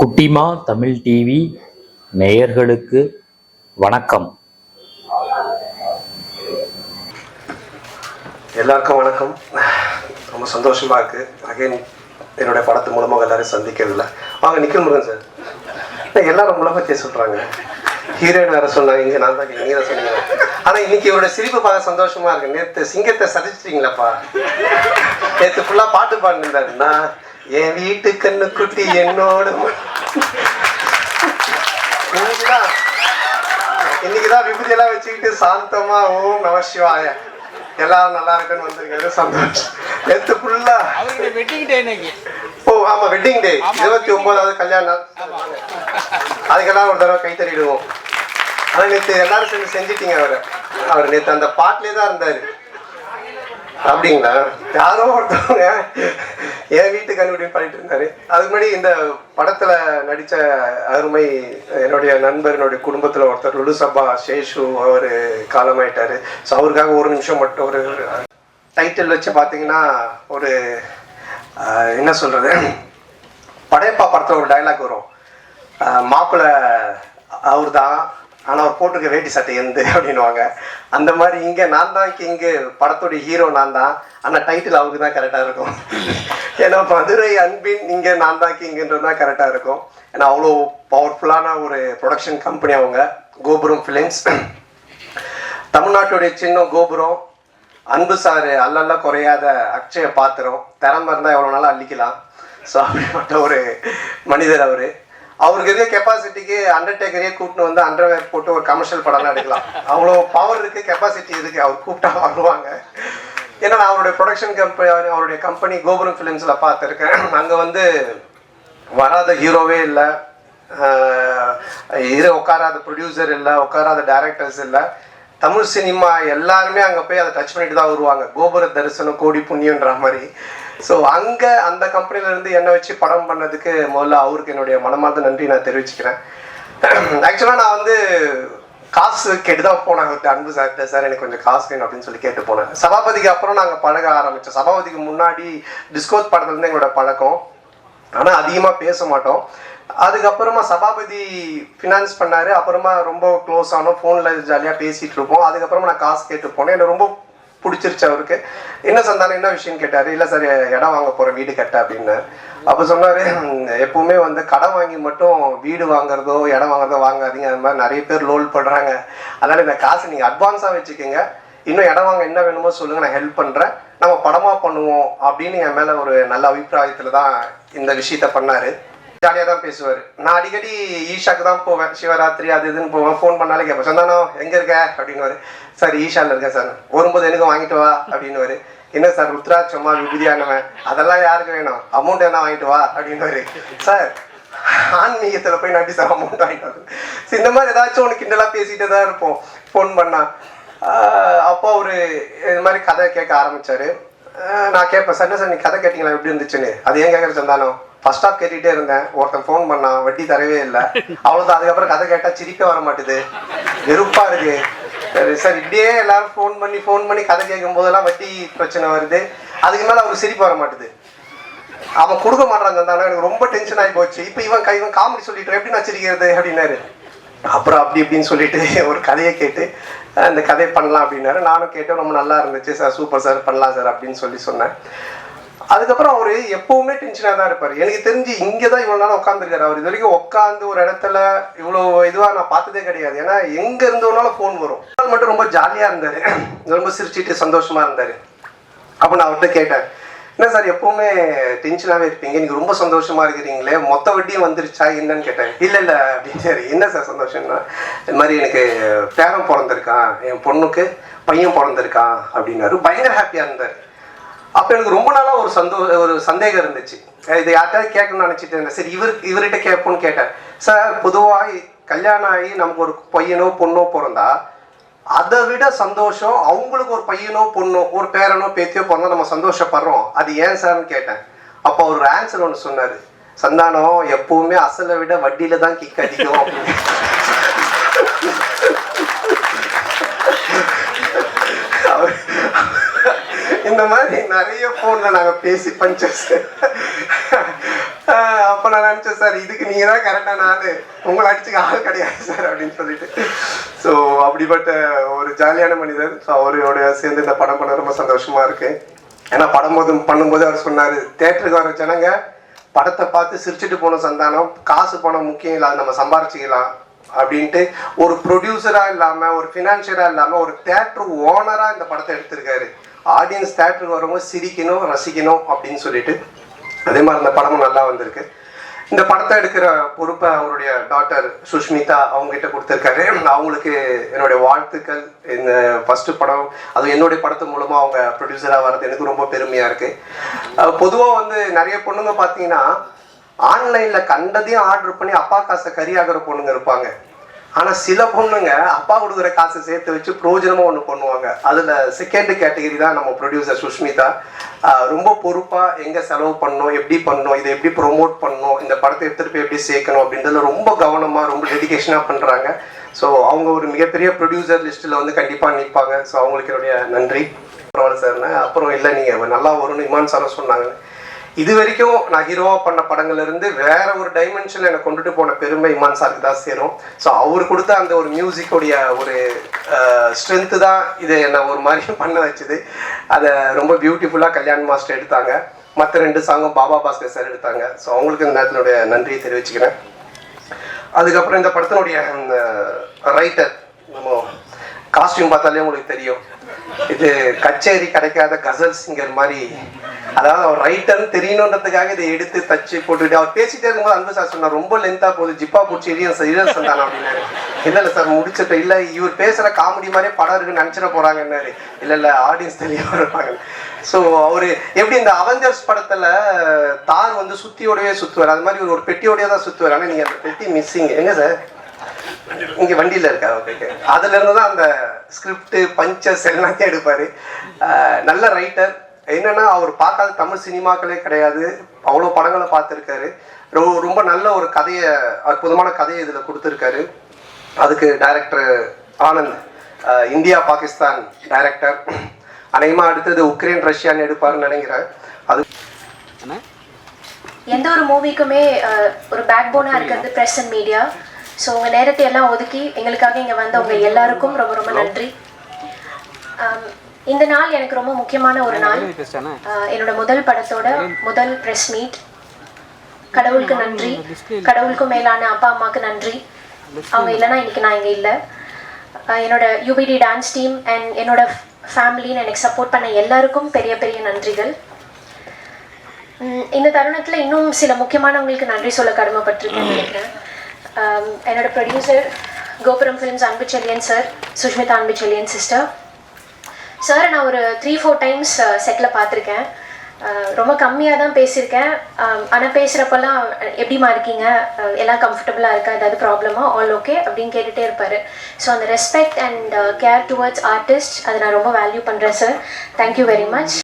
குட்டிமா தமிழ் டிவி நேயர்களுக்கு வணக்கம். எல்லாருக்கும் வணக்கம். ரொம்ப சந்தோஷமா இருக்கு. அகைன் என்னுடைய படத்து மூலமாக எல்லாரும் சந்திக்கிறதுல வாங்க நிக்கல் முருகன் சார். எல்லாரும் உங்களை பற்றியே சொல்றாங்க. ஹீரோயின் வேற சொன்னாங்க இங்க நான் தான் நீங்க தான் சொன்னீங்க. ஆனா இன்னைக்கு இவரோட சிரிப்பு பார்க்க சந்தோஷமா இருக்கு. நேத்து சிங்கத்தை சதிச்சிட்டீங்களாப்பா? நேத்து ஃபுல்லா பாட்டு பாடினிருந்தாரு நான் என் வீட்டு கண்ணு குட்டி என்னோட இன்னைக்குதான். இன்னைக்குதான் விபூதி எல்லாம் வச்சுக்கிட்டு சாந்தமா ஓம் நம சிவாய. எல்லாரும் நல்லா இருக்குன்னு வந்திருக்காரு சந்தோஷம் ஃபுல்லா டே இன்னைக்கு ஓ ஆமா வெட்டிங் டே இருபத்தி ஒன்பதாவது கல்யாணம் அதுக்கெல்லாம் ஒரு தடவை கை தட்டிடுவோம். ஆனா நேத்து எல்லாரும் சேர்ந்து செஞ்சிட்டீங்க அவரை. அவர் நேத்து அந்த பாட்டிலே தான் இருந்தாரு. அப்படிங்களா? யாரோ ஒருத்தவங்க என் வீட்டு கண்டுபிடின்னு பண்ணிட்டு இருந்தாரு. அதுக்கு முன்னாடி இந்த படத்துல நடிச்ச அருமை என்னுடைய நண்பர் என்னுடைய குடும்பத்துல ஒருத்தர் லுலு சபா சேஷு அவர் காலமாயிட்டாரு. ஸோ அவருக்காக ஒரு நிமிஷம் மட்டும் ஒரு டைட்டில் வச்சு பார்த்தீங்கன்னா ஒரு என்ன சொல்றது? படையப்பா படத்துல ஒரு டைலாக் வரும். மாப்பிள்ளை அவர் தான் ஆனால் அவர் போட்டிருக்க வேட்டி சட்டை எந்த அப்படின்னுவாங்க. அந்த மாதிரி இங்கே நான் தான் இங்கே படத்துடைய ஹீரோ நான் தான். ஆனால் டைட்டில் அவருக்கு தான் கரெக்டாக இருக்கும். ஏன்னா மதுரை அன்பின் இங்கே நான் தான் கிங்குன்றது தான் கரெக்டாக இருக்கும். ஏன்னா அவ்வளோ பவர்ஃபுல்லான ஒரு ப்ரொடக்ஷன் கம்பெனி அவங்க. கோபுரம் ஃபிலிம்ஸ் தமிழ்நாட்டுடைய சின்னம் கோபுரம். அன்பு சாரு அல்லல்ல குறையாத அக்ஷய பாத்திரம். திறமை இருந்தால் எவ்வளோ நாளும் அள்ளிக்கலாம். ஸோ அப்படிப்பட்ட ஒரு மனிதர் அவர். அவருக்கு இருக்க கெப்பாசிட்டிக்கு அண்டர்டேக்கரையே கூப்பிட்டு வந்து அண்டர்வேர் போட்டு ஒரு கமர்ஷியல் படம்லாம் எடுக்கலாம். அவ்வளோ பவர் இருக்குது கெப்பாசிட்டி இருக்குது அவர் கூப்பிட்டா வருவாங்க. ஏன்னா நான் அவருடைய ப்ரொடக்ஷன் கம்பெனி அவருடைய கம்பெனி கோபுரம் ஃபிலிம்ஸில் பார்த்துருக்கேன். அங்கே வந்து வராத ஹீரோவே இல்லை. இது உட்காராத ப்ரொடியூசர் இல்லை உட்காராத டைரக்டர்ஸ் இல்லை. தமிழ் சினிமா எல்லாருமே அங்கே போய் அதை டச் பண்ணிட்டு தான் வருவாங்க. கோபுர தரிசனம் கோடி புண்ணியன்ற மாதிரி. ஸோ அங்கே அந்த கம்பெனிலேருந்து என்னை வச்சு படம் பண்ணதுக்கு முதல்ல அவருக்கு என்னுடைய மனமார்ந்த நன்றி நான் தெரிவிச்சுக்கிறேன். ஆக்சுவலாக நான் வந்து காசு கேட்டு தான் போனேன் அன்பு சார்கிட்ட சார் எனக்கு கொஞ்சம் காசு வேணும் அப்படின்னு சொல்லி கேட்டு போனேன். சபாபதிக்கு அப்புறம் நாங்கள் பழக ஆரம்பித்தோம் சபாபதிக்கு முன்னாடி டிஸ்கோத் படத்துலேருந்து எங்களோட பழக்கம். ஆனால் அதிகமாக பேச மாட்டோம். அதுக்கப்புறமா சபாபதி ஃபினான்ஸ் பண்ணார். அப்புறமா ரொம்ப க்ளோஸ் ஆனோம். ஃபோனில் ஜாலியாக பேசிகிட்டு இருப்போம். அதுக்கப்புறமா நான் காசு கேட்டு போனேன். என்னை ரொம்ப பிடிச்சிருச்சு அவருக்கு. என்ன சந்தானம் என்ன விஷயம் கேட்டார்? இல்லை சார் இடம் வாங்க போகிறேன் வீடு கட்ட அப்படின்னு அப்போ சொன்னார் எப்பவுமே வந்து கடன் வாங்கி மட்டும் வீடு வாங்குறதோ இடம் வாங்குறதோ வாங்காதீங்க. அது மாதிரி நிறைய பேர் லோல் பண்ணுறாங்க அதனால் இந்த காசு நீங்கள் அட்வான்ஸாக வச்சுக்கோங்க. இன்னும் இடம் வாங்க என்ன வேணுமோ சொல்லுங்கள் நான் ஹெல்ப் பண்ணுறேன் நம்ம படமாக பண்ணுவோம் அப்படின்னு என் மேலே ஒரு நல்ல அபிப்பிராயத்தில் தான் இந்த விஷயத்த பண்ணார். ஜாலியாக தான் பேசுவார். நான் அடிக்கடி ஈஷாக்கு தான் போவேன். சிவராத்திரி அது இதுன்னு போவேன். ஃபோன் பண்ணாலே கேட்பேன். சந்தானம் எங்கே இருக்க? அப்படின்னு சார் ஈஷாவில் இருக்கேன் சார். வரும்போது எனக்கு வாங்கிட்டு வா அப்படின்னுவாரு. என்ன சார் ருத்ராட்சமா விபூதியானவன். அதெல்லாம் யாருக்கு வேணும்? அமௌண்ட் என்ன வாங்கிட்டு வா அப்படின்னு சார் ஆன்மீகத்தில் போய் நம்பி சார் அமௌண்ட் வாங்கிட்டு வரேன். இந்த மாதிரி ஏதாச்சும் ஒன்று கிண்டலாக பேசிகிட்டே தான் இருப்போம். ஃபோன் பண்ணா. அப்போ அவர் இது மாதிரி கதை கேட்க ஆரம்பித்தார் நான் கேட்பேன். சார் என்ன சார் நீ கதை கேட்டிங்களா? எப்படி இருந்துச்சுன்னு? அது ஏன் கேட்கற சந்தானம்? ஃபர்ஸ்ட் ஆஃப் கேட்டுகிட்டே இருந்தேன். ஒருத்தன் ஃபோன் பண்ணான். வட்டி தரவே இல்லை. அவ்வளோதான் அதுக்கப்புறம் கதை கேட்டால் சிரிக்க வர மாட்டுது. வெறுப்பா இருக்கு. சரி சார். இப்படியே எல்லாரும் ஃபோன் பண்ணி ஃபோன் பண்ணி கதை கேட்கும் போதெல்லாம் வட்டி பிரச்சனை வருது. அதுக்கு மேலே அவருக்கு சிரிப்பு வர மாட்டுது. அவன் கொடுக்க மாட்டான் சந்தானம் எனக்கு ரொம்ப டென்ஷன் ஆகி போச்சு. இப்போ இவன் கை இவன் காமெடி சொல்லிட்டு எப்படி நான் சிரிக்கிறது? அப்படின்னாரு. அப்புறம் அப்படி இப்படின்னு சொல்லிட்டு ஒரு கதையை கேட்டு அந்த கதையை பண்ணலாம் அப்படின்னாரு. நானும் கேட்டேன். ரொம்ப நல்லா இருந்துச்சு சார். Super sir. பண்ணலாம் சார் அப்படின்னு சொல்லி சொன்னேன். அதுக்கப்புறம் அவர் எப்பவுமே டென்ஷனாக தான் இருப்பார். எனக்கு தெரிஞ்சு இங்கே தான் இவ்வளோ நாள் உட்காந்துருக்காரு அவர் இது வரைக்கும் உட்காந்து ஒரு இடத்துல இவ்வளோ இதுவாக நான் பார்த்ததே கிடையாது. ஏன்னா எங்கே இருந்தவனாலும் ஃபோன் வரும். நாள் மட்டும் ரொம்ப ஜாலியாக இருந்தார். ரொம்ப சிரிச்சிட்டு சந்தோஷமாக இருந்தார். அப்போ நான் அவர்கிட்ட கேட்டேன் என்ன சார் எப்பவுமே டென்ஷனாகவே இருப்பீங்க. நீங்கள் ரொம்ப சந்தோஷமாக இருக்கிறீங்களே. மொத்த வட்டியும் வந்துருச்சா? என்னன்னு கேட்டேன். இல்லை இல்லை. அப்படின்னு அப்படின்னாரு என்ன சார் சந்தோஷம்னா இந்த மாதிரி எனக்கு பேரன் பிறந்திருக்கான். என் பொண்ணுக்கு பையன் பிறந்திருக்கான். அப்படின்னாரு. பயங்கர ஹாப்பியாக இருந்தார். அப்போ எனக்கு ரொம்ப நாளாக ஒரு சந்தோ ஒரு சந்தேகம் இருந்துச்சு. இது யார்கிட்டயாவது கேட்கணும்னு நினச்சிட்டு இருந்தேன் சரி இவர் இவர்கிட்ட கேட்போன்னு கேட்டேன் சார் பொதுவாக கல்யாணம் ஆகி நமக்கு ஒரு பையனோ பொண்ணோ பிறந்தா அதை விட சந்தோஷம் அவங்களுக்கு ஒரு பையனோ பொண்ணோ ஒரு பேரனோ பேத்தியோ பிறந்தா நம்ம சந்தோஷப்படுறோம். அது ஏன் சார்னு கேட்டேன். அப்போ அவர் ஆன்சர் ஒன்று சொன்னார். சந்தானம் எப்பவுமே அசலை விட வட்டியில தான் கிக் அதிகம் அப்படின்னு அவர் இந்த மாதிரி நிறைய ஃபோனில் நாங்கள் பேசி பஞ்சஸ் சார் அப்போ நான் நினச்சேன் சார் இதுக்கு நீங்கள் தான் கரெக்டான ஆள். உங்களை அடிச்சுக்க ஆள் கிடையாது சார் அப்படின்னு சொல்லிட்டு. ஸோ அப்படிப்பட்ட ஒரு ஜாலியான மனிதர். ஸோ அவரோட சேர்ந்து இந்த படம் பண்ண ரொம்ப சந்தோஷமா இருக்குது ஏன்னா படம் போது பண்ணும்போது அவர் சொன்னார் தேட்டருக்கு வர ஜனங்க படத்தை பார்த்து சிரிச்சுட்டு போன சந்தானம் காசு போன முக்கியம் இல்லை அதை நம்ம சம்பாரிச்சிக்கலாம் அப்படின்ட்டு ஒரு ப்ரொடியூசராக இல்லாமல் ஒரு ஃபினான்ஷியராக இல்லாமல் ஒரு தேட்டர் ஓனராக இந்த படத்தை எடுத்திருக்காரு. ஆடியன்ஸ் தேட்டருக்கு வரவங்க சிரிக்கணும் ரசிக்கணும் அப்படின்னு சொல்லிட்டு அதே மாதிரி இந்த படமும் நல்லா வந்திருக்கு. இந்த படத்தை எடுக்கிற பொறுப்பை அவருடைய டாக்டர் சுஷ்மிதா அவங்க கிட்ட கொடுத்துருக்காரு. அவங்களுக்கு என்னுடைய வாழ்த்துக்கள். இந்த ஃபஸ்ட்டு படம் அது என்னுடைய படத்து மூலமாக அவங்க ப்ரொடியூசராக வர்றது எனக்கு ரொம்ப பெருமையாக இருக்குது பொதுவாக வந்து நிறைய பொண்ணுங்க பார்த்தீங்கன்னா ஆன்லைனில் கண்டதையும் ஆர்டர் பண்ணி அப்பா காசை கறியாகிற பொண்ணுங்க இருப்பாங்க. ஆனா சில பொண்ணுங்க அப்பா கொடுக்குற காசை சேர்த்து வச்சு பிரோஜனமா ஒண்ணு பண்ணுவாங்க. அதுல செகண்ட் கேட்டகரி தான் நம்ம ப்ரொடியூசர் சுஷ்மிதா. ரொம்ப பொறுப்பா எங்க செலவு பண்ணணும் எப்படி பண்ணணும் இதை எப்படி ப்ரொமோட் பண்ணணும் இந்த படத்தை எடுத்துட்டு போய் எப்படி சேர்க்கணும் அப்படின்றதுல ரொம்ப கவனமா ரொம்ப டெடிக்கேஷனா பண்றாங்க. ஸோ அவங்க ஒரு மிகப்பெரிய ப்ரொடியூசர் லிஸ்ட்ல வந்து கண்டிப்பா நிற்பாங்க ஸோ அவங்களுக்கு என்னுடைய நன்றி. பரவாயில்ல சார்னு அப்புறம் இல்லை நீங்க நல்லா வரும்னு இமான் சாரும் சொன்னாங்க. இது வரைக்கும் நான் ஹீரோவா பண்ண படங்கள்ல இருந்து வேற ஒரு டைமென்ஷன்ல எனக்கு கொண்டுட்டு போன பெருமை இமான் சாருக்கு தான் சேரும். ஸோ அவர் கொடுத்த அந்த ஒரு மியூசிக்கோடைய ஒரு ஸ்ட்ரென்த்து தான் இதை என்னை ஒரு மாதிரி பண்ண வச்சுது. அதை ரொம்ப பியூட்டிஃபுல்லாக கல்யாண் மாஸ்டர் எடுத்தாங்க. மற்ற ரெண்டு சாங்கும் பாபா பாஸ்கர் சார் எடுத்தாங்க. ஸோ அவங்களுக்கு இந்த நேரத்தினுடைய நன்றியை தெரிவிச்சுக்கிறேன். அதுக்கப்புறம் இந்த படத்தினுடைய ரைட்டர் நம்ம காஸ்டியூம் பார்த்தாலே உங்களுக்கு தெரியும். இது கச்சேரி கிடைக்காத கசல் சிங்கர் மாதிரி அதாவது அவர் ரைட்டர்னு தெரியணுன்றதுக்காக இதை எடுத்து தச்சு போட்டுட்டு அவர் பேசிட்டே இருக்கும்போது அன்பு சார் சொன்னார் ரொம்ப லென்த்தா போகுது ஜிப்பா பூச்சி இரியன் இரியன் சந்தானம் அப்படின்னாரு இல்ல இல்ல சார் முடிச்சிட்டு இல்ல இவர் பேசுற காமெடி மாதிரியே படம் இருக்குன்னு நினைச்சிட போறாங்கன்னாரு. இல்ல இல்ல ஆடியன்ஸ் தெரிய இருப்பாங்க. ஸோ அவரு எப்படி இந்த அவெஞ்சர்ஸ் படத்துல தார் வந்து சுத்தியோடவே சுத்துவார்? அது மாதிரி ஒரு பெட்டியோடய தான் சுத்துவார். ஆனா நீங்க அந்த பெட்டி மிஸ்ஸிங் எங்க சார் இங்க வண்டியில இருக்கா? ஓகே ஓகே அதுல இருந்து தான் அந்த ஸ்கிரிப்ட் பஞ்சஸ் எல்லாத்தையும் எடுப்பாரு. நல்ல ரைட்டர் என்னன்னா அவர் பார்க்காத தமிழ் சினிமாக்களே கிடையாது. அவ்வளோ படங்களை பார்த்துருக்காரு. ரொம்ப ரொம்ப நல்ல ஒரு கதையை அற்புதமான கதையை இதில் கொடுத்துருக்காரு. அதுக்கு director Anand India Pakistan director அநேகமாக அடுத்தது உக்ரைன் ரஷ்யான்னு எடுப்பாருன்னு நினைக்கிறேன். அது எந்த ஒரு மூவிக்குமே ஒரு பேக் போனாக இருக்கிறது ப்ரெஸ் அண்ட் மீடியா ஸோ உங்கள் நேரத்தை எல்லாம் ஒதுக்கி எங்களுக்காக இங்கே வந்தவங்க எல்லாருக்கும் ரொம்ப ரொம்ப நன்றி. இந்த நாள் எனக்கு ரொம்ப முக்கியமான ஒரு நாள். என்னோட முதல் படத்தோட முதல் ப்ரெஸ் மீட் கடவுளுக்கு நன்றி. கடவுளுக்கும் மேலான அப்பா அம்மாவுக்கு நன்றி. அவங்க இல்லைன்னா இன்னைக்கு நான் இங்கே இல்லை. என்னோட யூபிடி டான்ஸ் டீம் அண்ட் என்னோட ஃபேமிலின்னு எனக்கு சப்போர்ட் பண்ண எல்லாருக்கும் பெரிய பெரிய நன்றிகள். இந்த தருணத்தில் இன்னும் சில முக்கியமானவங்களுக்கு நன்றி சொல்ல கடமைப்பட்டிருக்கேன்னு நினைக்கிறேன். என்னோட ப்ரொடியூசர் கோபுரம் ஃபிலிம்ஸ் அன்பு செல்லியன் சார் சுஷ்மிதா அன்பு செல்லியன் சிஸ்டர் சார் நான் ஒரு த்ரீ ஃபோர் டைம்ஸ் செட்டில் uh, பார்த்துருக்கேன். Uh, ரொம்ப கம்மியாக தான் பேசியிருக்கேன். Um, ஆனால் பேசுகிறப்பெல்லாம் எப்படிமா இருக்கீங்க? எல்லாம் கம்ஃபர்டபுளாக இருக்கா? ஏதாவது ப்ராப்ளமா ஆல் ஓகே அப்படின்னு கேட்டுகிட்டே இருப்பார். ஸோ அந்த respect and care towards artist அதை நான் ரொம்ப வேல்யூ பண்ணுறேன் சார் தேங்க்யூ வெரி மச்